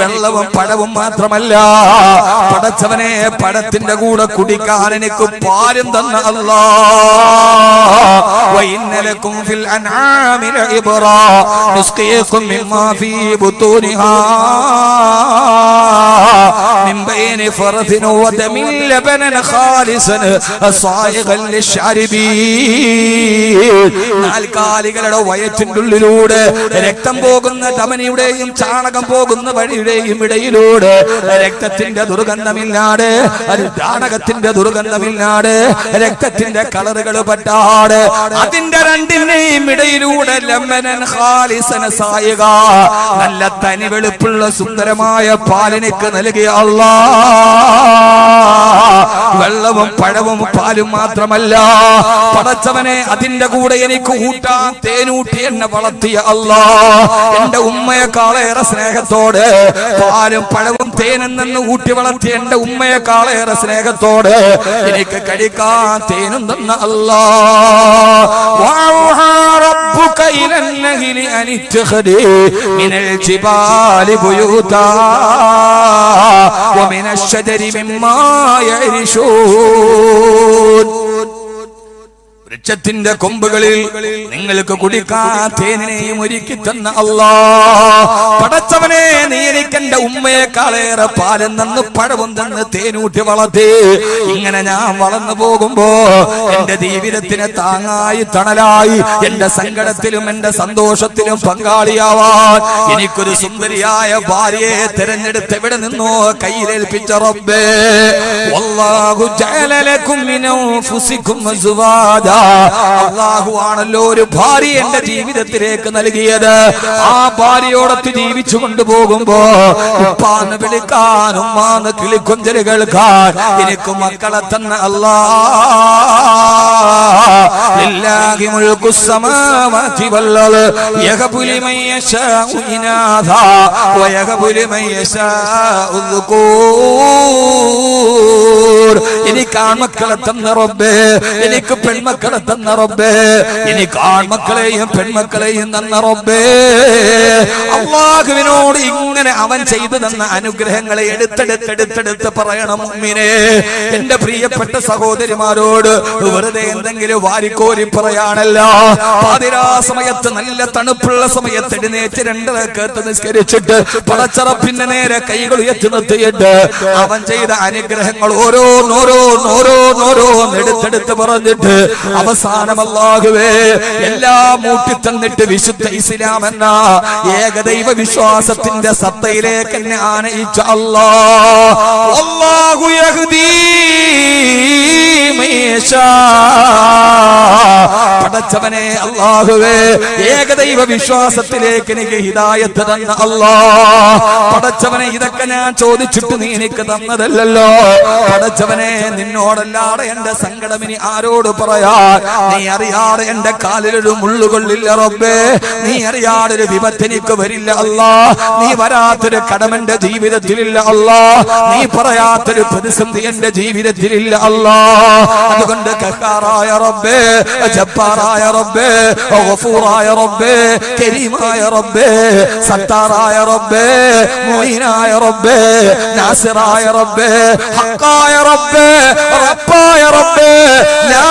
വെള്ളവും പഴവും മാത്രമല്ല പടച്ചവനെ പഴത്തിന്റെ കൂടെ കുടിക്കാൻ എനിക്ക് പാലും തന്ന അല്ലാ വൈന്നലക്കും ഫിൽ അൻആമി ലഇബ്റാ നുസ്ഖിയക്കും മിമ്മാ ഫീ ബുത്തൂനിഹാ من بين فرث ودم لبنا خالصا صائغا للشاربين നാൽക്കാലികളുടെ വയറ്റിന്റെ ഉള്ളിലൂടെ രക്തം പോകുന്ന ധമനിയുടെയും ചാണകം പോകുന്ന വഴിയുടെയും ഇടയിലൂടെ രക്തത്തിന്റെ ദുർഗന്ധമില്ലാതെ അത് ചാണകത്തിന്റെ ദുർഗന്ധമില്ലാതെ രക്തത്തിന്റെ കളറുകൾ പറ്റാട് അതിന്റെ രണ്ടിന്റെയും ഇടയിലൂടെ ലമ്മനൻ ഖാലിസന സായിക നല്ല തനി വെളുപ്പുള്ള സുന്ദരമായ പാലിനേക്ക് നൽകിയ വെള്ളവും പഴവും പാലും മാത്രമല്ല പടച്ചവനെ അതിന്റെ കൂടെ എനിക്ക് ഊട്ടാൻ തേനൂട്ടി എന്നെ വളർത്തിയ അല്ലാ എന്റെ ഉമ്മയെക്കാളേറെ സ്നേഹത്തോടെ പാലും പഴവും തേനും നിന്ന് ഊട്ടി വളർത്തിയ എന്റെ ഉമ്മയെക്കാളേറെ സ്നേഹത്തോടെ എനിക്ക് കഴിക്കാൻ തേനും തന്ന അല്ലാ وأوحى ربك إلى النهل أن اتخذي من الجبال بيوتا ومن الشجر مما يعرشون വൃക്ഷത്തിന്റെ കൊമ്പുകളിൽ നിങ്ങൾക്ക് കുടിക്കാൻ തേനിനെയും ഒരുക്കി തന്ന അല്ലാ പടച്ചവനെ നീ എനിക്ക് എന്റെ ഉമ്മയെക്കാളേറെ പാലം പഴവും തന്ന് തേനൂട്ടി വളർത്തി. ഇങ്ങനെ ഞാൻ വളർന്നു പോകുമ്പോ എന്റെ ജീവിതത്തിന് താങ്ങായി തണലായി. എന്റെ സങ്കടത്തിലും എന്റെ സന്തോഷത്തിലും പങ്കാളിയാവാൻ എനിക്കൊരു സുന്ദരിയായ ഭാര്യയെ തിരഞ്ഞെടുത്ത് എവിടെ നിന്നോ കയ്യിലേൽപ്പിച്ച റബ്ബേ. ലക്കും മിൻ അൻഫുസിക്കും അസ്വാജാ അള്ളാഹു ആണല്ലോ ഒരു ഭാര്യ എന്റെ ജീവിതത്തിലേക്ക് നൽകിയത്. ആ ഭാര്യയോടൊത്ത് ജീവിച്ചു കൊണ്ടുപോകുമ്പോ ഉപ്പാന്ന് വിളിക്കാൻ ഉമ്മാന്ന് കിളിക്കുഞ്ചൽ കേൾക്കാൻ എനിക്ക് മക്കളെ തന്ന അല്ലാ എനിക്ക് ആൺമക്കളെ തന്ന റബ്ബേ എനിക്ക് പെൺമക്കളെ തന്ന റബ്ബേ ഇനി ആൺമക്കളെയും പെൺമക്കളെയും തന്ന റബ്ബേ. അള്ളാഹുവിനോട് ഇങ്ങനെ അവൻ ചെയ്തു തന്ന അനുഗ്രഹങ്ങളെ എടുത്തെടുത്തെടുത്തെടുത്ത് പറയണം മുമ്മിനെ എന്റെ പ്രിയപ്പെട്ട സഹോദരിമാരോട് വെറുതെ എന്തെങ്കിലും വാരിക്കോരി പറയാണല്ലോ പാതിരാ സമയത്ത് നല്ല തണുപ്പുള്ള സമയത്ത് എഴുന്നേറ്റ് രണ്ടരക്കത്ത് നിസ്കരിച്ചിട്ട് പടച്ചറപ്പിന്റെ നേരെ കൈകൾ ഉയർത്തി നിർത്തിയിട്ട് അവൻ ചെയ്ത അനുഗ്രഹങ്ങൾ ഓരോന്നോരോന്നോരോന്നോരോന്ന് എടുത്തെടുത്ത് പറഞ്ഞിട്ട് അവസാനമല്ലാകുവേ എല്ലാം മൂട്ടി തന്നിട്ട് വിശുദ്ധ ഇസ്ലാമെന്ന ഏകദൈവ വിശ്വാസത്തിന്റെ സത്തയിലേക്ക് എന്നെ ആനയിച്ച അല്ലാ പടച്ചവനെ അല്ലാഹുവേ ഏകദൈവ വിശ്വാസത്തിലേക്ക് എനിക്ക് ഹിദായത്ത് തന്ന അല്ലാ പടച്ചവനെ ഇതൊക്കെ ഞാൻ ചോദിച്ചിട്ട് നീ എനിക്ക് തന്നതല്ലല്ലോ. പടച്ചവനെ നിന്നോടല്ലാതെ എന്റെ സങ്കടം ഇനി ആരോട് പറയാ നീ അറിയാതെ എന്റെ കാലിലൊരു മുള്ളുകൊള്ളില്ല റബ്ബേ. നീ അറിയാതെ ഒരു വിപത്തിനിക്ക് വരില്ല അല്ലാ നീ വരാത്തൊരു കടമെന്റെ ജീവിതത്തിലില്ല അല്ലാ നീ പറയാത്തൊരു പ്രതിസന്ധി എന്റെ ജീവിതത്തിലില്ല അല്ലാ അതുകൊണ്ട് കഹാറായ റബ്ബേ ജബ്ബാറായ റബ്ബേ ഗഫൂറായ റബ്ബേ കരീമായ റബ്ബേ സത്താറായ റബ്ബേ മൊയ്നായ റബ്ബേ നാസിറായ റബ്ബേ ഹക്കായ റബ്ബേ റബ്ബായ റബ്ബേ ലാ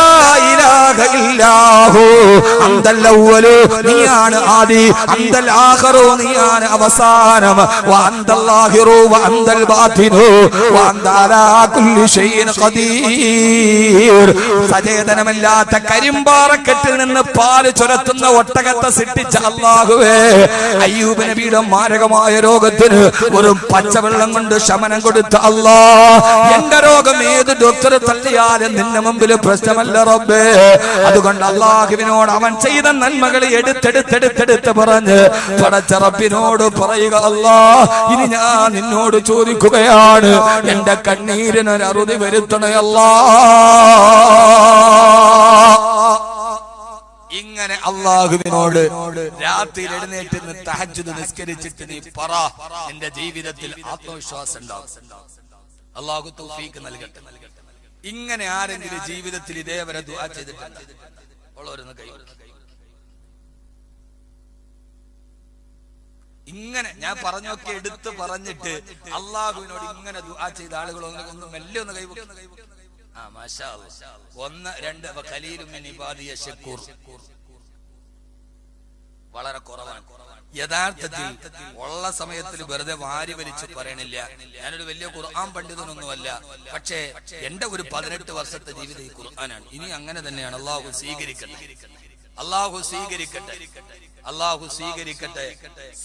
ഇലാഹ ഇല്ലാഹു അന്തൽ അവ്വലു നീയാണ് ആദി അന്തൽ ആഖിറു നീയാണ് അവസാനം വ അന്തൽ ആഖിറു വ അന്തൽ ബാതിനു വ അന്ത അലാ കുല്ലി ഷൈഇൻ ഖദീർ. സചേതനമില്ലാത്ത കരിമ്പാറക്കെട്ടിൽ നിന്ന് പാൽ ചുരത്തുന്ന ഒട്ടകത്തെ സിട്ടിച്ച അള്ളാഹുവേ അയ്യൂബ് നബിയുടെ മാരകമായ രോഗത്തിന് ഒരു പച്ചവെള്ളം കൊണ്ട് ശമനം കൊടുത്ത അല്ലാ എന്റെ രോഗം ഏത് ഡോക്ടർ തള്ളിയാലും നിന്റെ മുമ്പിൽ പ്രശ്നമല്ല റബ്ബേ. അതുകൊണ്ട് അള്ളാഹുവിനോട് അവൻ ചെയ്ത നന്മകൾ എടുത്തെടുത്തെടുത്തെടുത്ത് പറഞ്ഞ് പടച്ച റബ്ബിനോട് പറയുക അല്ലാ ഇനി ഞാൻ നിന്നോട് ചോദിക്കുകയാണ്. എന്റെ കണ്ണീരിനൊരറുതി വരുത്തണയല്ലാ ഇങ്ങനെ അള്ളാഹുവിനോട് രാത്രിയിൽ എഴുന്നേറ്റ് നിന്ന് തഹജ്ജുദ് നിസ്കരിച്ചിട്ട് നീ പറ എന്റെ ജീവിതത്തിൽ ആത്മവിശ്വാസം ഉണ്ടാവും. അള്ളാഹു തൗഫീക്ക് നൽകട്ടെ. ഇങ്ങനെ ആരെങ്കിലും ജീവിതത്തിൽ ഇതേവരെ ദുആ ചെയ്തിട്ടുണ്ട്? ഉള്ളവരൊന്ന് കൈ. ഇങ്ങനെ ഞാൻ പറഞ്ഞൊക്കെ എടുത്ത് പറഞ്ഞിട്ട് അള്ളാഹുവിനോട് ഇങ്ങനെ ദുആ ചെയ്ത ആളുകളൊന്നും ഒന്ന് മെല്ലെ ഒന്ന് കൈവക്കും ഒന്ന് രണ്ട് വളരെ കുറവാണ്. യഥാർത്ഥത്തിൽ ഉള്ള സമയത്തിൽ വെറുതെ വാരി വലിച്ചു പറയണില്ല. ഞാനൊരു വലിയ ഖുർആൻ പണ്ഡിതനൊന്നുമല്ല. പക്ഷേ എന്റെ ഒരു പതിനെട്ട് വർഷത്തെ ജീവിതം ഈ ഖുർആനാണ്. ഇനി അങ്ങനെ തന്നെയാണ്. അള്ളാഹു സ്വീകരിക്കട്ടെ. അള്ളാഹു സ്വീകരിക്കട്ടെ. അള്ളാഹു സ്വീകരിക്കട്ടെ.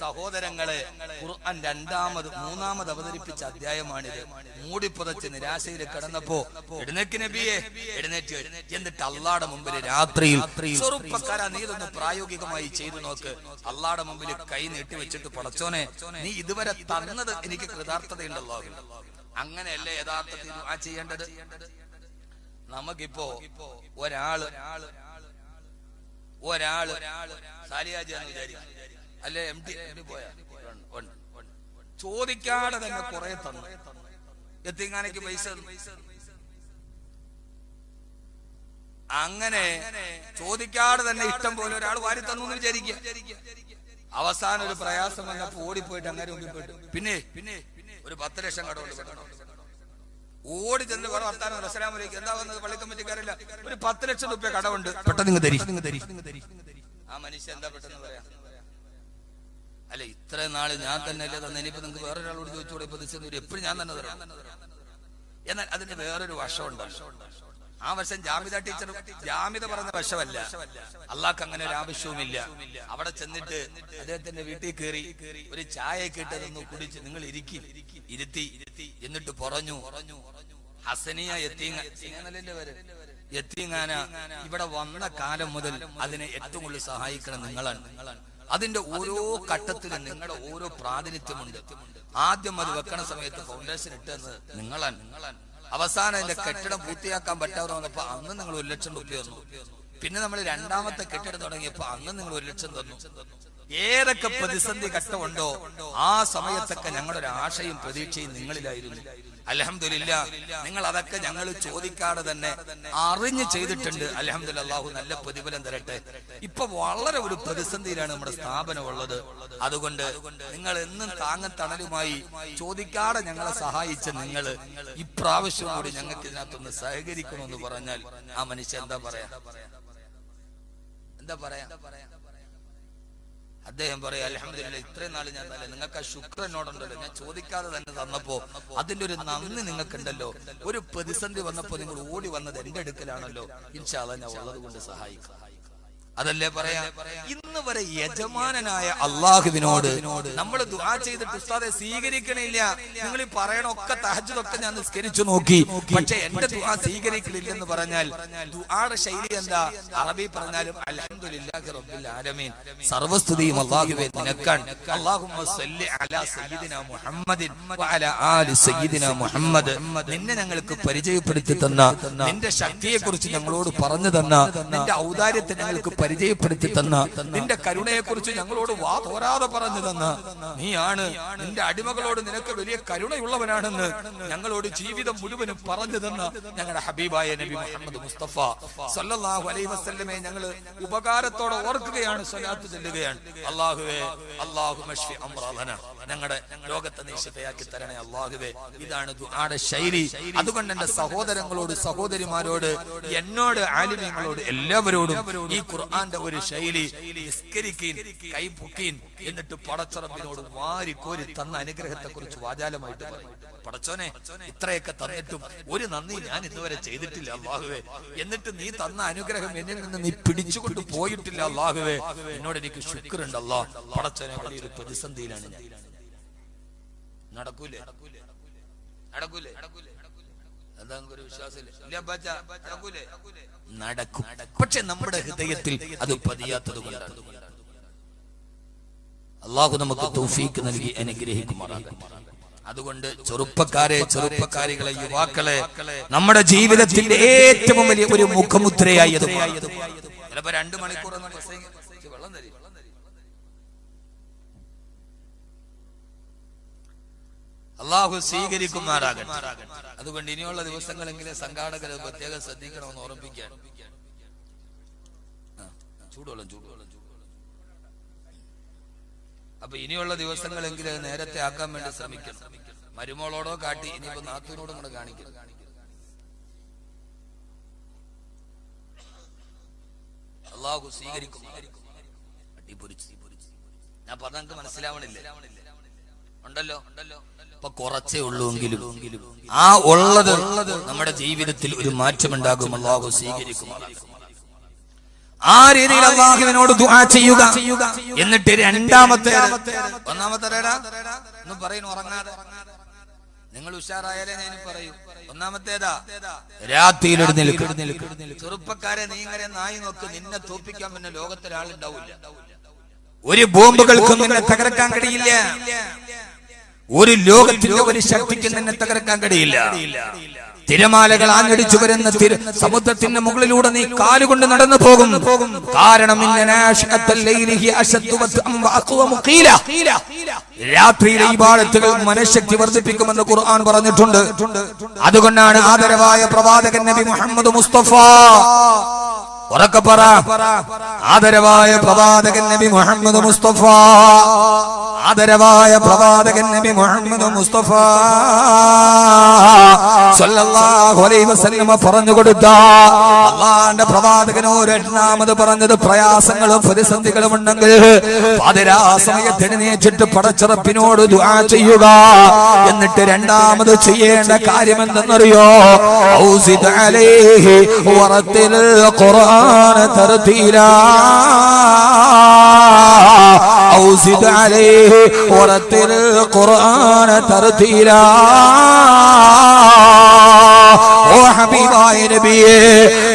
സഹോദരങ്ങളെ ഖുർആൻ രണ്ടാമത് മൂന്നാമത് അവതരിപ്പിച്ച അധ്യായമാണിത്. മൂടിപ്പുതച്ച് നിരാശയിൽ കിടന്നപ്പോ എഴുന്നേക്ക് നബിയെ എഴുന്നേറ്റ് എന്നിട്ട് അള്ളാടെ മുമ്പിൽ രാത്രിയിൽ ചെറുപ്പക്കാരാ നീ പ്രായോഗികമായി ചെയ്തു നോക്ക്. അള്ളാടെ മുമ്പിൽ കൈ നീട്ടി വെച്ചിട്ട് പടച്ചോനെ നീ ഇതുവരെ തന്നത് എനിക്ക് കൃതാർത്ഥതയുണ്ടല്ലോ അങ്ങനെയല്ലേ യഥാർത്ഥത്തിൽ ആ ചെയ്യേണ്ടത്? നമുക്കിപ്പോ ഒരാൾ ഒരാൾ അല്ലെ എം ടി. ചോദിക്കാതെ തന്നെ കുറെ തന്നു എത്തിങ്ങാനയ്ക്ക് പൈസ. അങ്ങനെ ചോദിക്കാതെ തന്നെ ഇഷ്ടം പോലെ ഒരാൾ വാരി തന്നു എന്ന് വിചാരിക്കുക അവസാനം ഒരു പ്രയാസം വന്നപ്പോ ഓടിപ്പോയിട്ട് അങ്ങനെ മുമ്പിൽ പിന്നെ പിന്നെ ഒരു പത്ത് ലക്ഷം കടമുണ്ട്. ഓടി ചെന്ന് വേറെ വർത്താനം അലൈക്കും. എന്താ വന്നത്? പള്ളി കമ്മിറ്റിക്കാരില്ല ഒരു പത്ത് ലക്ഷം രൂപ കടമുണ്ട് പെട്ടെന്ന് തരി. ആ മനുഷ്യൻ എന്താ പെട്ടെന്ന് പറയാ? അല്ല ഇത്രയും നാൾ ഞാൻ തന്നെ അല്ലേ തന്നെ. ഇനിയിപ്പോ നിങ്ങൾക്ക് വേറൊരാളോട് ചോദിച്ചോടെ? ഇപ്പൊ എപ്പോഴും ഞാൻ തന്നെ തരാം. എന്നാൽ അതിന്റെ വേറൊരു വശമുണ്ട്. ആ വർഷം ജാമിത ടീച്ചർ ജാമിത പറഞ്ഞ വശമല്ല. അള്ളാഹ്ക്ക് അങ്ങനെ ഒരു ആവശ്യവുമില്ല. അവിടെ ചെന്നിട്ട് അദ്ദേഹത്തിന്റെ വീട്ടിൽ കയറി ഒരു ചായ കിട്ടതൊന്ന് കുടിച്ച് നിങ്ങൾ ഇരിക്കി. ഇരുത്തി. എന്നിട്ട് പറഞ്ഞു ഹസനിയ പേര്? എത്തിങ്ങാന ഇവിടെ വന്ന കാലം മുതൽ അതിനെ ഏറ്റവും കൂടുതൽ സഹായിക്കണം നിങ്ങളാണ്. അതിന്റെ ഓരോ ഘട്ടത്തിലും നിങ്ങളുടെ ഓരോ പ്രാതിനിധ്യമുണ്ട്. ആദ്യം അത് വെക്കണ സമയത്ത് ഫൗണ്ടേഷൻ ഇട്ടെന്ന് നിങ്ങളാണ് നിങ്ങളാണ്. അവസാനം അതിന്റെ കെട്ടിടം പൂർത്തിയാക്കാൻ പറ്റാതെ വന്നപ്പോ അന്ന് നിങ്ങൾ ഒരു ലക്ഷം രൂപ തന്നു പിന്നെ നമ്മൾ രണ്ടാമത്തെ കെട്ടിടം തുടങ്ങിയപ്പോ അന്ന് നിങ്ങൾ ഒരു ലക്ഷം തന്നു. ഏതൊക്കെ പ്രതിസന്ധി ഘട്ടമുണ്ടോ ആ സമയത്തൊക്കെ ഞങ്ങളുടെ ഒരു ആശയും പ്രതീക്ഷയും നിങ്ങളിലായിരുന്നു. അലഹമില്ല നിങ്ങൾ അതൊക്കെ ഞങ്ങൾ ചോദിക്കാതെ തന്നെ അറിഞ്ഞു ചെയ്തിട്ടുണ്ട്. അലഹമില്ല അള്ളാഹു നല്ല പ്രതിഫലം തരട്ടെ. ഇപ്പൊ വളരെ ഒരു പ്രതിസന്ധിയിലാണ് നമ്മുടെ സ്ഥാപനം ഉള്ളത്. അതുകൊണ്ട് നിങ്ങൾ എന്നും താങ്ങ തണലുമായി ചോദിക്കാതെ ഞങ്ങളെ സഹായിച്ച നിങ്ങൾ ഇപ്രാവശ്യം കൂടി ഞങ്ങൾക്ക് ഇതിനകത്തൊന്ന് സഹകരിക്കണമെന്ന് പറഞ്ഞാൽ ആ മനുഷ്യൻ എന്താ പറയാ? എന്താ പറയാ? അദ്ദേഹം പറയാം അലഹമില്ല ഇത്രയും നാൾ ഞാൻ തന്നെ നിങ്ങൾക്ക് ആ ശുക്രൻ എന്നോടുണ്ടല്ലോ. ഞാൻ ചോദിക്കാതെ തന്നെ തന്നപ്പോ അതിന്റെ ഒരു നന്ദി നിങ്ങൾക്കുണ്ടല്ലോ. ഒരു പ്രതിസന്ധി വന്നപ്പോ നിങ്ങൾ ഓടി വന്നത് എന്റെ അടുക്കലാണല്ലോ. ഇൻഷാല്ല ഞാൻ ഉള്ളത് കൊണ്ട് സഹായിക്കാം. അതല്ലേ പറയാ? ഇന്ന് വരെ യജമാനനായ അള്ളാഹുവിനോട് നമ്മൾ ദുആ ചെയ്തിട്ട് ഉസ്താദെ സ്വീകരിക്കണില്ല. നിങ്ങൾ ഈ പറയണൊക്കെ തഹജതൊക്കെ ഞാൻ നിസ്കരിച്ചു നോക്കി. പക്ഷെ എന്റെ ദുആ സ്വീകരിക്കലില്ലെന്ന് പറഞ്ഞാൽ ദുആയുടെ ശൈലി എന്താ? അറബി പറഞ്ഞാലും അൽഹംദുലില്ലാഹി റബ്ബിൽ ആലമീൻ. സർവസ്തുതിയും അല്ലാഹുവേ നിനക്കാണ്. അല്ലാഹുമ്മ സല്ലി അലാ സയ്യിദിന മുഹമ്മദിൻ വഅലാ ആലി സയ്യിദിന മുഹമ്മദ്. നിന്നെ ഞങ്ങൾക്ക് പരിചയപ്പെടുത്തി തന്ന നിന്റെ ശക്തിയെ കുറിച്ച് ഞങ്ങളോട് പറഞ്ഞു തന്ന നിന്റെ ഔദാര്യത്തെ ഞങ്ങൾക്ക് പരിചയപ്പെടുത്തി തന്ന നിന്റെ കരുണയെ കുറിച്ച് ഞങ്ങളോട് വാ തോരാതെ പറഞ്ഞു തന്ന നീയാണ് നിന്റെ അടിമകളോട് നിനക്ക് വലിയ കരുണയുള്ളവനാണെന്ന് ഞങ്ങളോട് ജീവിതം മുഴുവനും പറഞ്ഞു തന്ന ഞങ്ങളുടെ ഹബീബായ നബി മുഹമ്മദ് മുസ്തഫ സല്ലല്ലാഹു അലൈഹി വസല്ലമയെ ഞങ്ങൾ ഉപകാരത്തോടെ ഓർക്കുകയാണ് സ്വലാത്ത് ചെല്ലുകയാണ്. അള്ളാഹുവേ അള്ളാഹു മഷ്ഫി അമ്രാദന ഞങ്ങളുടെ ലോകത്തെ നീ ശിഫയാക്കി തരണേ അള്ളാഹുവേ ഇതാണ് ദുആയുടെ ശൈലി. അതുകൊണ്ട് എന്റെ സഹോദരങ്ങളോട് സഹോദരിമാരോട് എന്നോട് ആലിമ്യങ്ങളോട് എല്ലാവരോടും ഈ ഖുർആന്റെ ഒരു ശൈലി നിസ്കരിക്കീൻ കൈ പൊക്കീൻ എന്നിട്ട് പടച്ചറമ്പിനോട് വാരി കോരി തന്ന അനുഗ്രഹത്തെ കുറിച്ച് വാചാലമായിട്ട് പറയും. പടച്ചോനെ ഇത്രയൊക്കെ തന്നിട്ടും ഒരു നന്ദി ഞാൻ ഇതുവരെ ചെയ്തിട്ടില്ല അള്ളാഹുവേ എന്നിട്ട് നീ തന്ന അനുഗ്രഹം എന്നിൽ നിന്ന് നീ പിടിച്ചുകൊണ്ട് പോയിട്ടില്ല അള്ളാഹുവേ എന്നോട് എനിക്ക് ശുക്രണ്ടല്ലോ പടച്ചോനെ വലിയൊരു പ്രതിസന്ധിയിലാണ് ഞാൻ. നടക്കൂലേ? നടക്കൂലേ? നടക്കൂലേ? എന്താ ഒരു വിശ്വാസമില്ല. നടക്കും. പക്ഷെ നമ്മുടെ ഹൃദയത്തിൽ അത് പതിയാത്തത് കൊണ്ടാണ് അള്ളാഹു നമുക്ക് തൗഫീക്ക് നൽകി അനുഗ്രഹിക്കുമാറാകട്ടെ. അതുകൊണ്ട് ചെറുപ്പക്കാരെ ചെറുപ്പക്കാരികളെ യുവാക്കളെ നമ്മുടെ ജീവിതത്തിന്റെ ഏറ്റവും വലിയ ഒരു മുഖമുദ്രയായി അത് രണ്ടു മണിക്കൂർ വെള്ളം തരും അള്ളാഹു സ്വീകരിക്കുമാറാകട്ടെ. അതുകൊണ്ട് ഇനിയുള്ള ദിവസങ്ങളെങ്കിലും സംഘാടകർ പ്രത്യേകം ശ്രദ്ധിക്കണമെന്ന് ഓർമ്മിക്കാൻ ചൂടുവെള്ളം ചൂടുവെള്ളം അപ്പൊ ഇനിയുള്ള ദിവസങ്ങളെങ്കിലും നേരത്തെ ആക്കാൻ വേണ്ടി ശ്രമിക്കണം. മരുമോളോടോ കാട്ടി ഇനിയിപ്പോ നാത്തൂനോടും കൂടെ കാണിക്കണം. അള്ളാഹു സ്വീകരിക്കും ഞാൻ പറഞ്ഞ മനസ്സിലാവണില്ലേ? ഉണ്ടല്ലോ? ഇപ്പൊ കുറച്ചേ ഉള്ളൂ എങ്കിലും ആ ഉള്ളത് നമ്മുടെ ജീവിതത്തിൽ ഒരു മാറ്റമുണ്ടാകും. അള്ളാഹു സ്വീകരിക്കും. ആ രീതിയിൽ അള്ളാഹുവിനോട് ദുആ ചെയ്യുക. എന്നിട്ട് രണ്ടാമത്തെ ഒന്നാമത്തെ ഒന്ന് പറയുന്നു ഉറങ്ങാതെ. നിങ്ങൾ ഉഷാറായാലേ ഞാൻ പറയൂ. ഒന്നാമത്തേതാ? രാത്രിയിൽ ചെറുപ്പക്കാരെ നീ ഇങ്ങനെ നായി നോക്ക്. നിന്നെ തോപ്പിക്കാൻ പിന്നെ ലോകത്തൊരാളുണ്ടാവില്ല ഒരു ബോംബുകൾക്കും നിന്നെ തകർക്കാൻ കഴിയില്ല. ഒരു ലോകത്തിന്റെ ഒരു ശക്തിക്ക് നിന്നെ തകർക്കാൻ കഴിയില്ല. തിരമാലകൾ ആഞ്ഞടിച്ചു വരുന്ന തിരു സമുദ്രത്തിന്റെ മുകളിലൂടെ നീ കാലുകൊണ്ട് നടന്നു പോകും. കാരണം രാത്രിയിലെ ഈ ബാലത്തുകൾ മനഃശക്തി വർദ്ധിപ്പിക്കുമെന്ന് ഖുർആൻ പറഞ്ഞിട്ടുണ്ട്. അതുകൊണ്ടാണ് ആദരവായ പ്രവാചകൻ നബി മുഹമ്മദ് മുസ്തഫ ഉറക്കെ പറ. ആദരവായ പ്രവാചകൻ നബി മുഹമ്മദ് മുസ്തഫ. ആദരവായ പ്രവാചകൻ നബി മുഹമ്മദ് മുസ്തഫ. സല്ലല്ലാഹു അലൈഹി വസല്ലമ പറഞ്ഞു കൊടുത്ത. അള്ളാന്റെ പ്രവാചകനോട് രണ്ടാമത് പറഞ്ഞത് പ്രയാസങ്ങളും പ്രതിസന്ധികളും ഉണ്ടെങ്കിൽ പാതിരാ സമയത്ത് എഴുന്നേറ്റിട്ട് പടച്ചിറപ്പിനോട് ദുആ ചെയ്യുക. എന്നിട്ട് രണ്ടാമത് ചെയ്യേണ്ട കാര്യം എന്തെന്നറിയോ ഔസിദ് അലൈഹി വറത്തിൽ ഖുർആന ترتيلا ഔസിദ് زد വറത്തിൽ ورتل القرآن ഓ ഹബീബായ നബിയേ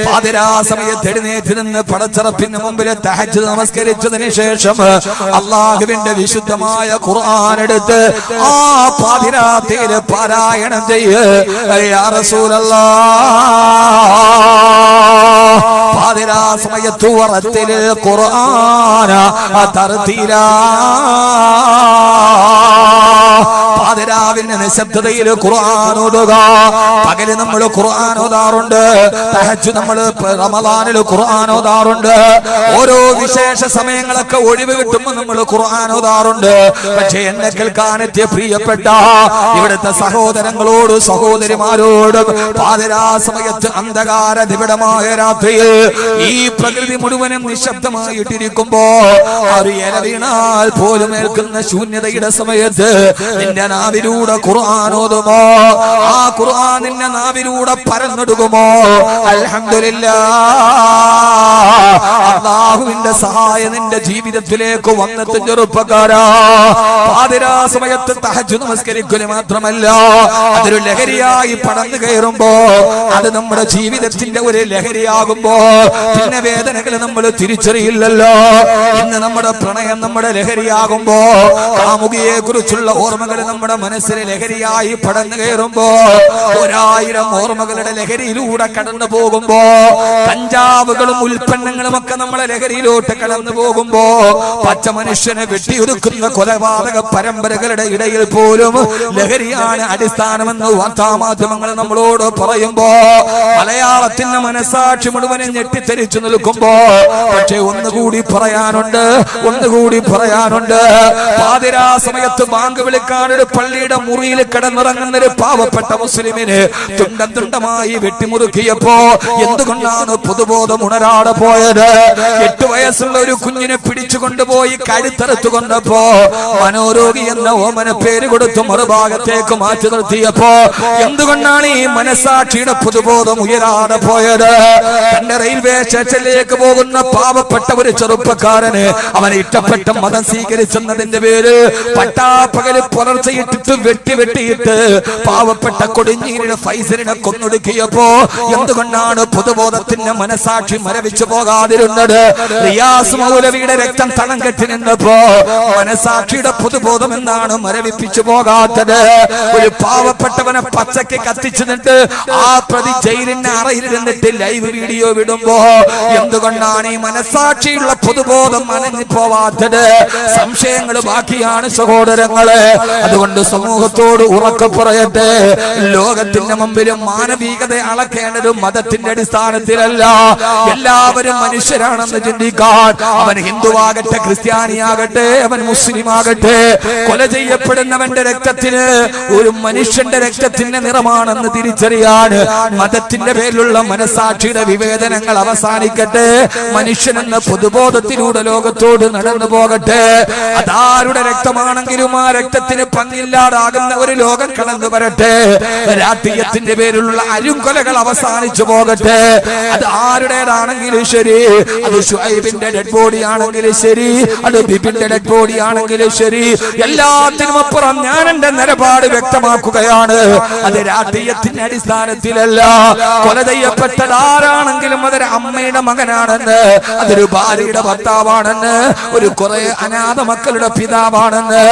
പാതിരാ സമയത്ത് എഴുന്നേറ്റ് നിന്ന് പടച്ചറപ്പിന് മുമ്പിൽ തഹജ് നമസ്കരിച്ചതിന് ശേഷം അള്ളാഹുവിന്റെ വിശുദ്ധമായ ഖുർആൻ എടുത്ത് ആ പാതിരാത്രിയിൽ പാരായണം ചെയ്യ്. പാതിരാ സമയത്ത് ഉറത്തിൽ ഖുർആന തർത്തീലാ പാതിരാവിന്റെ നിശബ്ദതയിൽ ഖുർആൻ ഓതുക. പകൽ നമ്മൾ ഖുർആൻ ഓതാറുണ്ട്. തഹജ്ജു നമ്മൾ റമദാനിൽ ഖുർആൻ ഓതാറുണ്ട്. ഓരോ വിശേഷ സമയങ്ങളൊക്കെ ഒഴിവ് കിട്ടുമ്പോൾ നമ്മൾ ഖുർആൻ ഓതാറുണ്ട്. പക്ഷെ എന്നെ കേൾക്കാനെത്തിയ പ്രിയപ്പെട്ട ഇവിടുത്തെ സഹോദരങ്ങളോട് സഹോദരിമാരോട് പാതിരാ സമയത്ത് അന്ധകാര നിബിഡമായ രാത്രിയിൽ ഈ പ്രകൃതി മുഴുവനും നിശബ്ദമായിട്ടിരിക്കുമ്പോ ഒരു ഇല വീണാൽ പോലും ഏൽക്കുന്ന ശൂന്യതയുടെ സമയത്ത് നിന്റെ നാവിലൂടെ ഖുർആൻ ഓതുമോ? ആ ഖുർആൻ നിന്റെ നാവിലൂടെ പരന്നൊടുകുമോ അൽഹംദുലില്ലാ. അള്ളാഹുവിന്റെ സഹായം നിന്റെ ജീവിതത്തിലേക്ക് വന്നിട്ട് ചെറുപ്പക്കാരാ പാതിരാ സമയത്ത് തഹജ് നമസ്കരിക്കൽ മാത്രമല്ല അതൊരു ലഹരിയായി പടന്നു കയറുമ്പോ അത് നമ്മുടെ ജീവിതത്തിന്റെ ഒരു ലഹരിയാകുമ്പോ പിന്നെ വേദനകൾ നമ്മൾ തിരിച്ചറിയില്ലല്ലോ. ഇന്ന് നമ്മുടെ പ്രണയം നമ്മുടെ ലഹരിയാകുമ്പോ കാമുകിയെ കുറിച്ചുള്ള ഓർമ്മകൾ നമ്മുടെ മനസ്സിൽ ലഹരിയായി പടന്നു കയറുമ്പോ ഒരായിരം ഓർമ്മകളുടെ ലഹരിയിലൂടെ കടന്നു പോകുമ്പോ കഞ്ചാവുകളും ഉൽപ്പന്നങ്ങളും ഒക്കെ നമ്മളെ ലഹരിയിലോട്ട് കടന്നു പോകുമ്പോ പച്ച മനുഷ്യനെ വെട്ടിയൊതുക്കുന്ന കൊലപാതക പരമ്പരകളുടെ ഇടയിൽ പോലും ലഹരിയാണ് അടിസ്ഥാനമെന്ന് വാർത്താ വാർത്താമാധ്യമങ്ങൾ നമ്മളോട് പറയുമ്പോ മലയാളത്തിന്റെ മനസാക്ഷി മുഴുവനും ഞെട്ടിത്തെരിച്ചു നിൽക്കുമ്പോ പക്ഷെ ഒന്നുകൂടി പറയാനുണ്ട് ഒന്നുകൂടി പറയാനുണ്ട്. പാതിരാ സമയത്ത് ബാങ്ക് വിളിക്കാൻ ഒരു പള്ളിയുടെ മുറിയിൽ കിടന്നിറങ്ങുന്ന ഒരു പാവപ്പെട്ട മുസ്ലിമിന് തുണ്ടം തുണ്ടമായി വെട്ടിമുറുക്കിയപ്പോ എന്തുകൊണ്ടാണ് പൊതുബോധം ഉണരാടെ പോയത്? എട്ട് വയസ്സുള്ള ഒരു കുഞ്ഞിനെ പിടിച്ചു കൊണ്ടുപോയി കഴുത്തറുത്തു കൊണ്ടപ്പോ മനോരോഗി എന്ന ഓമന പേര് കൊടുത്തു മറുഭാഗത്തേക്ക് മാറ്റി നിർത്തിയപ്പോ എന്തുകൊണ്ടാണ് ഈ മനസാക്ഷിയുടെ പൊതുബോധം ഉയരാതെ പോയത്? തന്റെ റെയിൽവേ സ്റ്റേഷനിലേക്ക് പോകുന്ന പാവപ്പെട്ട ഒരു ചെറുപ്പക്കാരന് അവൻ ഇഷ്ടപ്പെട്ട മതം സ്വീകരിച്ചെന്നതിന്റെ പേര് പട്ടാപ്പകൽ പുലർച്ചയിട്ടിട്ട് വെട്ടി വെട്ടിയിട്ട് പാവപ്പെട്ട കൊടിഞ്ഞീരിയുടെ ഫൈസലിനെ കൊന്നൊടുക്കിയപ്പോ എന്തുകൊണ്ടാണ് പൊതുബോധത്തിന്റെ മനസാക്ഷി മരവിച്ചു പോകാതിരുന്നത്? റിയാസ് മൗലവിയുടെ രക്തം തളം കെട്ടി നിന്നപ്പോ മനസാക്ഷിയുടെ പൊതുബോധം എന്താണ് മരവിപ്പിച്ചു പോകാത്തത്. ഒരു പാവപ്പെട്ടവനെ പച്ചക്ക് കത്തിച്ചിട്ട് ആ പ്രതി ജയിലിന്റെ അറയിൽ നിന്നിട്ട് ലൈവ് വീഡിയോ വിടുമ്പോ എന്തുകൊണ്ടാണ് ഈ മനസാക്ഷിയുള്ള പൊതുബോധം അനങ്ങി പോവാത്തത് സംശയങ്ങൾ ബാക്കിയാണ് സഹോദരങ്ങൾ. അതുകൊണ്ട് അതുകൊണ്ട് സമൂഹത്തോട് ഉറക്ക പറയട്ടെ. ലോകത്തിന്റെ മുമ്പിലും മാനവികത അളക്കേണ്ടത് മതത്തിന്റെ അടിസ്ഥാനത്തിലല്ല. എല്ലാവരും മനുഷ്യരാണെന്ന് ചിന്തിക്കാൻ അവൻ ഹിന്ദുവാകട്ടെ ക്രിസ്ത്യാനിയാകട്ടെ അവൻ മുസ്ലിം ആകട്ടെ കൊല ചെയ്യപ്പെടുന്നവന്റെ രക്തത്തിന് ഒരു മനുഷ്യന്റെ രക്തത്തിന്റെ നിറമാണെന്ന് തിരിച്ചറിയാൻ മതത്തിന്റെ പേരിലുള്ള മനസാക്ഷിയുടെ വിവേചനങ്ങൾ അവസാനിക്കട്ടെ. മനുഷ്യനെന്ന പൊതുബോധത്തിലൂടെ ലോകത്തോട് നടന്നു പോകട്ടെ അതാരുടെ രക്തമാണെങ്കിലും ആ രക്തത്തിന് പങ്കില്ലാതാകുന്ന ഒരു ലോകം കടന്നു വരട്ടെ. രാഷ്ട്രീയത്തിന്റെ പേരിലുള്ള അരുംകൊലകൾ അവസാനിച്ചു പോകട്ടെ. അത് ആരുടേതാണെങ്കിലും ശരി. അത് ഷുഹൈബിന്റെ ഡെഡ് ബോഡി ആണെങ്കിലും ശരി. അത് ബിബിന്റെ ഡെഡ് ബോഡി ആണെങ്കിലും ശരി. എല്ലാത്തിനും അപ്പുറം ഞാൻ എന്റെ നിലപാട് വ്യക്തമാക്കുകയാണ്. അത് രാഷ്ട്രീയത്തിന്റെ അടിസ്ഥാനത്തിലല്ല. കൊല ചെയ്യപ്പെട്ടത് ആരാണെങ്കിലും അതൊരു അമ്മയുടെ മകനാണെന്ന് അതൊരു ഭാര്യയുടെ ഭർത്താവാണെന്ന് ഒരു കുറെ അനാഥ മക്കളുടെ പിതാവാണെന്ന്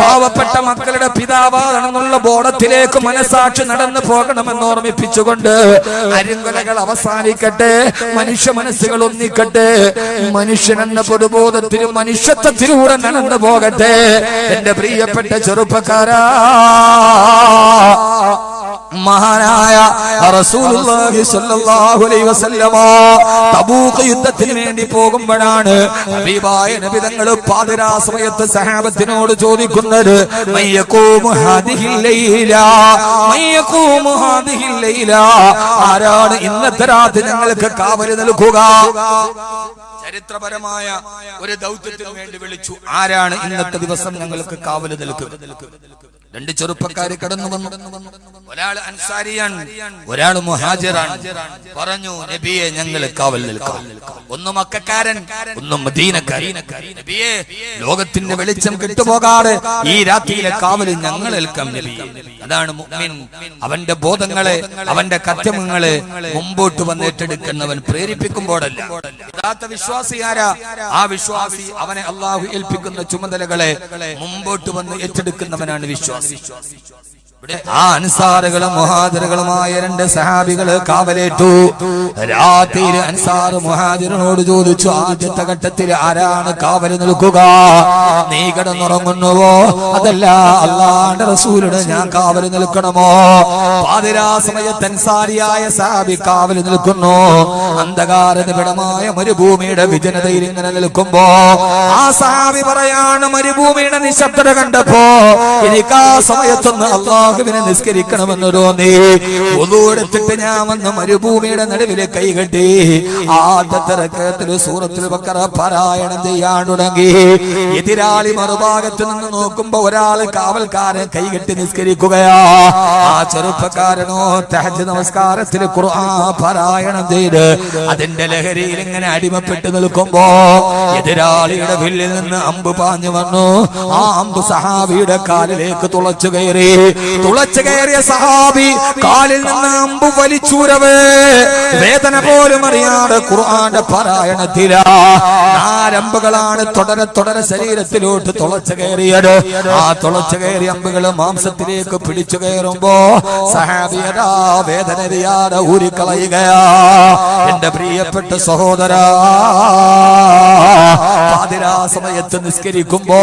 പാവപ്പെട്ട മക്കളുടെ പിതാവാണെന്നുള്ള ബോധത്തിലേക്ക് മനസാക്ഷി നടന്നു പോകണമെന്ന് ഓർമ്മിപ്പിച്ചുകൊണ്ട് അരുങ്കലകൾ അവസാനിക്കട്ടെ മനുഷ്യ മനസ്സുകൾ ഒന്നിക്കട്ടെ മനുഷ്യനെന്ന പൊതുബോധത്തിലും മനുഷ്യത്വത്തിലൂടെ നടന്നു പോകട്ടെ. എന്റെ പ്രിയപ്പെട്ട ചെറുപ്പക്കാരാ മഹാനായ യുദ്ധത്തിന് വേണ്ടി പോകുമ്പോഴാണ് ഹബീബായ നബി തങ്ങൾ പാതിരാ സമയത്ത് സഹാബത്തിനോട് ചോദിക്കുന്നത് ആരാണ് ഇന്നത്തെ രാത്രി ഞങ്ങൾക്ക് കാവൽ നൽകുക? ചരിത്രപരമായ ഒരു ദൗത്യത്തിന് വേണ്ടി വിളിച്ചു ആരാണ് ഇന്നത്തെ ദിവസം ഞങ്ങൾക്ക് കാവൽ നൽകുക? രണ്ട് ചെറുപ്പക്കാര് കടന്നു വന്നു ഒരാൾ അൻസാരിയാണ് ഒരാൾ മുഹാജിറാണ്. പറഞ്ഞു നബിയെ ഞങ്ങൾ കാവൽ. നിൽക്കാം ഒന്ന് മക്കാരൻ ഒന്ന് മദീനക്കാരൻ. നബിയെ ലോകത്തിന്റെ വെളിച്ചം കിട്ടുപോകാതെ ഈ രാത്രിയിലെ കാവൽ ഞങ്ങൾ ഏൽക്കാം നബി അതാണ് മുഅ്മിൻ. അവന്റെ ബോധങ്ങളെ അവന്റെ കർത്തവ്യങ്ങളെ മുമ്പോട്ട് വന്ന് ഏറ്റെടുക്കുന്നവൻ പ്രേരിപ്പിക്കുമ്പോഴല്ല. യഥാർത്ഥ വിശ്വാസി ആരാ? ആ വിശ്വാസി അവനെ അള്ളാഹു ഏൽപ്പിക്കുന്ന ചുമതലകളെ മുമ്പോട്ട് വന്ന് ഏറ്റെടുക്കുന്നവനാണ് വിശ്വാസി. ഇവിടെ ആ അൻസാറുകളും മുഹാദിറുകളുമായ രണ്ട് സഹാബികൾ കാവലേറ്റു. രാത്രിയിൽ അൻസാർ മുഹാദിറിനോട് ചോദിച്ചു ആദ്യത്തെ ഘട്ടത്തിൽ ആരാണ് കാവൽ നിൽക്കുക? നീ കിടന്നുറങ്ങുന്നുവോ? അതല്ല അള്ളാന്റെ റസൂലിന് ഞാൻ കാവൽ നിൽക്കണമോ? പാതിരാ സമയത്ത് അൻസാരിയായ സഹാബി കാവൽ നിൽക്കുന്നു. അന്ധകാര നിബിഡമായ മരുഭൂമിയുടെ വിജനതയിൽ ഇങ്ങനെ നിൽക്കുമ്പോ ആ സഹാബി പറയാണ് മരുഭൂമിയുടെ നിശബ്ദത കണ്ടപ്പോ എനിക്ക് ആ സമയത്തൊന്ന് അള്ളാഹുവിനെ നിസ്കരിക്കണമെന്ന് തോന്നി. ഒതുവെടുത്തിട്ട് ഞാൻ വന്ന് മരുഭൂമിയുടെ നടുവിലെ കൈകെട്ടി ആദ്യത്തെ റക്കത്തിൽ സൂറത്തിൽ ബക്കറ പാരായണം ചെയ്യാൻ തുടങ്ങി. എതിരാളി മറുഭാഗത്ത് നിന്ന് നോക്കുമ്പോ ഒരാൾ കാവൽക്കാരൻ കൈകെട്ടി നിസ്കരിക്കുകയാ. ആ ചെറുപ്പക്കാരനോ തഹജ് നമസ്കാരത്തിൽ ഖുർആൻ പാരായണം ചെയ്ത് അതിന്റെ ലഹരിയിൽ ഇങ്ങനെ അടിമപ്പെട്ട് നിൽക്കുമ്പോ എതിരാളിയുടെ വില്ലിൽ നിന്ന് അമ്പ് പാഞ്ഞു വന്നു. ആ അമ്പ് സഹാബിയുടെ കാലിലേക്ക് തുളച്ചു കയറി. തുളച്ചു കയറിയ സഹാബി കാലിൽ നിന്ന് അമ്പു വലിച്ചൂരവേ. വേദന പോലും അറിയാതെ ഖുർആന്റെ പാരായണത്തില. ആരമ്പുകളാണ് തുടരെ തുടരെ ശരീരത്തിലോട്ട് തുളച്ചു കയറിയത്. ആ തുളച്ചു കയറിയ അമ്പുകൾ മാംസത്തിലേക്ക് പിടിച്ചു കയറുമ്പോ സഹാബിയതാ വേദന അറിയാതെ ഊരിക്കളയുകയാ. എന്റെ പ്രിയപ്പെട്ട സഹോദര പാതിരാ സമയത്ത് നിസ്കരിക്കുമ്പോ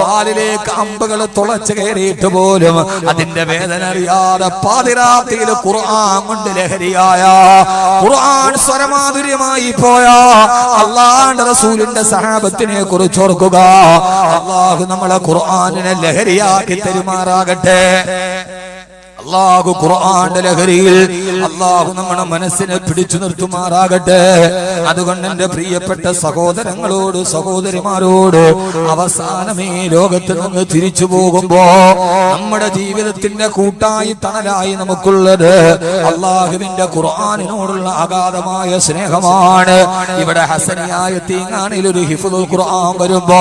കാലിലേക്ക് അമ്പുകൾ തുളച്ചു കയറിയിട്ട് പോലും അതിന്റെ വേദന അറിയാതെ പാതിരാത്രിയിൽ ഖുർആൻ കൊണ്ട് ലഹരിയായ ഖുർആൻ സ്വരമാധുര്യമായി പോയ അള്ളാന്റെ റസൂലിന്റെ സഹാബത്തിനെ കുറിച്ച് ഓർക്കുക. അള്ളാഹു നമ്മളെ ഖുർആനിനെ ലഹരിയാക്കി തെരുമാറാകട്ടെ. അള്ളാഹു ഖുർആന്റെ ലഹരിയിൽ അള്ളാഹു നമ്മുടെ മനസ്സിനെ പിടിച്ചു നിർത്തുമാറാകട്ടെ. അതുകൊണ്ട് എന്റെ പ്രിയപ്പെട്ട സഹോദരങ്ങളോട് സഹോദരിമാരോട് അവസാനമേ ലോകത്ത് നിന്ന് തിരിച്ചു പോകുമ്പോ നമ്മുടെ ജീവിതത്തിന്റെ കൂട്ടായി തണലായി നമുക്കുള്ളത് അള്ളാഹുവിന്റെ ഖുർആാനിനോടുള്ള അഗാധമായ സ്നേഹമാണ്. ഇവിടെ ഹസനിയായ തീങ്ങാണിൽ ഒരു ഹിഫുൽ ഖുർആൻ വരുമ്പോ